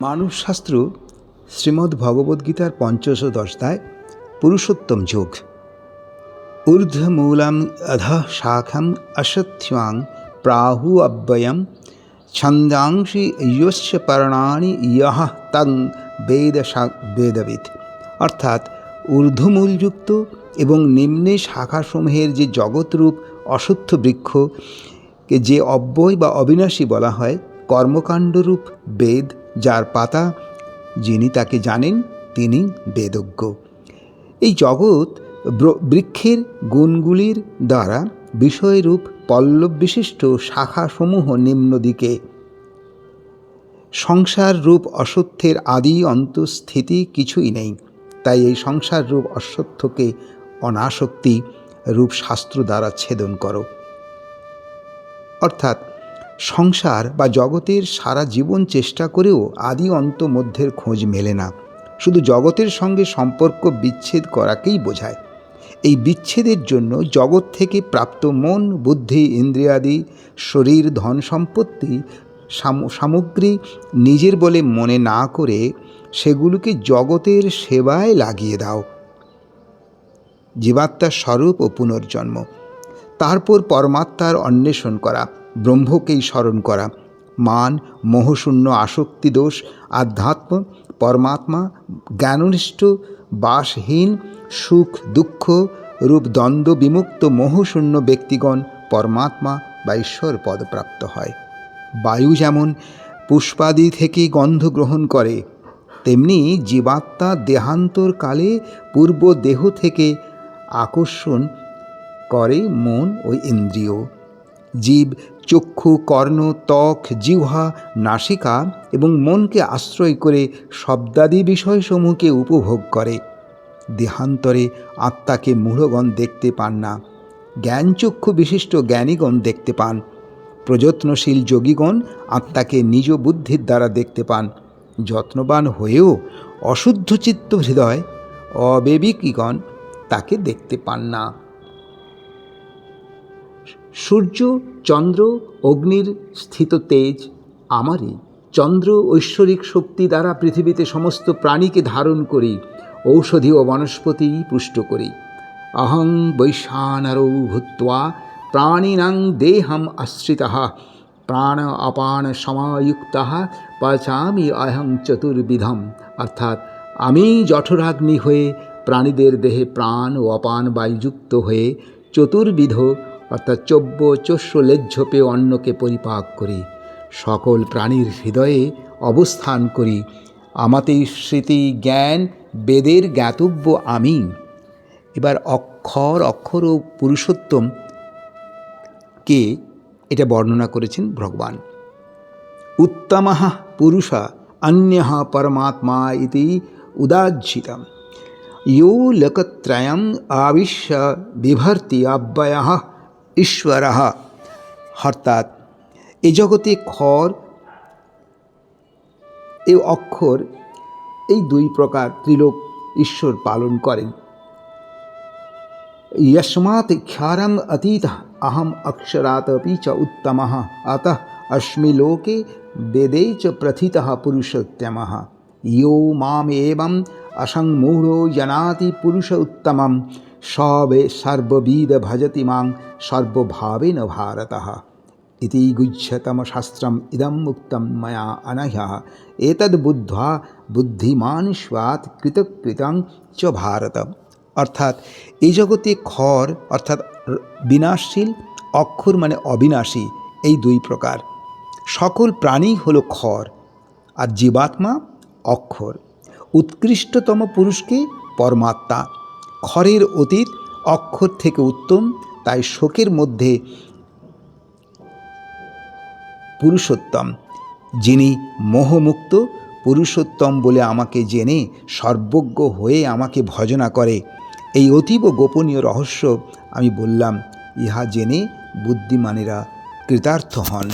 মানবশাস্ত্র শ্রীমদ্ ভগবদ্গীতার পঞ্চশ দশদায় পুরুষোত্তম যোগ। ঊর্ধ্বমূলম অধ শাখম অসথ্যাং প্রাহু অব্যয়ম ছন্দাংশি ইয়স্য পর্ণানি ইয়হ তং বেদ বেদবিদ অর্থাৎ ঊর্ধ্বমূলযুক্ত এবং নিম্নে শাখাসমূহের যে জগৎরূপ অশ্বত্থ বৃক্ষকে যে অব্যয় বা অবিনাশী বলা হয়, কর্মকাণ্ডরূপ বেদ যার পাতা যিনি তাকে জানেন, তিনি বেদজ্ঞ। এই জগৎ বৃক্ষের গুণগুলির দ্বারা বিষয়রূপ পল্লব বিশিষ্ট শাখাসমূহ নিম্ন দিকে। সংসার রূপ অসত্যের আদি অন্তঃস্থিতি কিছুই নেই, তাই এই সংসার রূপ অসত্যকে অনাসক্তি রূপ শাস্ত্র দ্বারা ছেদন করো। অর্থাৎ সংসার বা জগতের সারা জীবন চেষ্টা করেও আদি অন্ত মধ্যের খোঁজ মেলে না। শুধু জগতের সঙ্গে সম্পর্ক বিচ্ছেদ করাকেই বোঝায়। এই বিচ্ছেদের জন্য জগৎ থেকে প্রাপ্ত মন, বুদ্ধি, ইন্দ্রিয়াদি, শরীর, ধন সম্পত্তি সামগ্রী নিজের বলে মনে না করে সেগুলোকে জগতের সেবায় লাগিয়ে দাও। জীবাত্মার স্বরূপ ও পুনর্জন্ম। তারপর পরমাত্মার অন্বেষণ করা। ব্রহ্মকেই স্মরণ করা। মান, মোহশূন্য, আসক্তি দোষ, আধ্যাত্ম, পরমাত্মা, জ্ঞাননিষ্ঠ, বাসহীন, সুখ, দুঃখ, রূপ, দ্বন্দ্ব, বিমুক্ত, মোহশূন্য ব্যক্তিগণ পরমাত্মা বা ঈশ্বর পদপ্রাপ্ত হয়। বায়ু যেমন পুষ্পাদি থেকে গন্ধ গ্রহণ করে, তেমনি জীবাত্মা দেহান্তর কালে পূর্ব দেহ থেকে আকর্ষণ করে মন ও ইন্দ্রিয়। জীব, চক্ষু, কর্ণ, ত্বক, জিহ্বা, নাসিকা এবং মনকে আশ্রয় করে শব্দাদি বিষয়সমূহকে উপভোগ করে। দেহান্তরে আত্মাকে মূঢ়গণ দেখতে পান না, জ্ঞানচক্ষু বিশিষ্ট জ্ঞানীগণ দেখতে পান। প্রযত্নশীল যোগীগণ আত্মাকে নিজ বুদ্ধির দ্বারা দেখতে পান। যত্নবান হয়েও অশুদ্ধ চিত্ত হৃদয় অবেবিকীগণ তাকে দেখতে পান না। সূর্য, চন্দ্র, অগ্নির স্থিত তেজ আমারই। চন্দ্র ঐশ্বরিক শক্তি দ্বারা পৃথিবীতে সমস্ত প্রাণীকে ধারণ করি, ঔষধি ও বনস্পতি পুষ্ট করি। অহং বৈশানরৌ ভূত্বা প্রাণিনাং দেহম আশ্রিত। প্রাণ অপান সমায়ুক্ত পচামি অহং চতুর্বিধম। অর্থাৎ আমি জঠরাগ্নি হয়ে প্রাণীদের দেহে প্রাণ ও অপান বায়ুযুক্ত হয়ে চতুর্বিধ অর্থাৎ চব্য চস্য লেজ্জপে অন্নকে পরিপাক করি, সকল প্রাণীর হৃদয়ে অবস্থান করি, আমাতে স্মৃতি জ্ঞান বেদের জ্ঞাতব্য আমি এবার অক্ষর অক্ষর ও পুরুষোত্তম কে এটা বর্ণনা করেছেন ভগবান। উত্তম পুরুষ অন্য পরমাত্মা ইতি উদাজ্জিতম। ইয়ো লোকত্রয়ম আবিশ্য বিভর্তি অব্যয় ঈশ্বর অর্থাৎ এ জগতে খর এ অক্ষর এই দুই প্রকার ত্রিলোক ঈশ্বর পালন করেন यस्मात् क्षारम अतीत अहम अक्षरातपि च उत्तम अतः अस्मि लोके वेदे च प्रथितः पुरुषोत्तमः यो मामेवम् असङ्मूढो जनाति पुरुष সবে সর্ববিদ ভজতি মাং সর্বভাবেন ভারত। ইতি গুহ্যতমশাস্ত্রম ইদম মুক্তম ময়া অনহ্য। এতদ বুদ্ধা বুদ্ধিমান স্বাত কৃতকৃতং চ ভারত। অর্থাৎ এই জগতে খর অর্থাৎ বিনাশশীল, অক্ষর মানে অবিনাশী, এই দুই প্রকার। সকল প্রাণী হল খর, আর জীবাত্মা অক্ষর। উৎকৃষ্টতম পুরুষকে পরমাত্মা। খরের অতীত অক্ষর থেকে উত্তম, তাই শোকের মধ্যে পুরুষোত্তম। যিনি মোহমুক্ত, পুরুষোত্তম বলে আমাকে জেনে সর্বজ্ঞ হয়ে আমাকে ভজনা করে। এই অতীব গোপনীয় রহস্য আমি বললাম, ইহা জেনে বুদ্ধিমানেরা কৃতার্থ হন।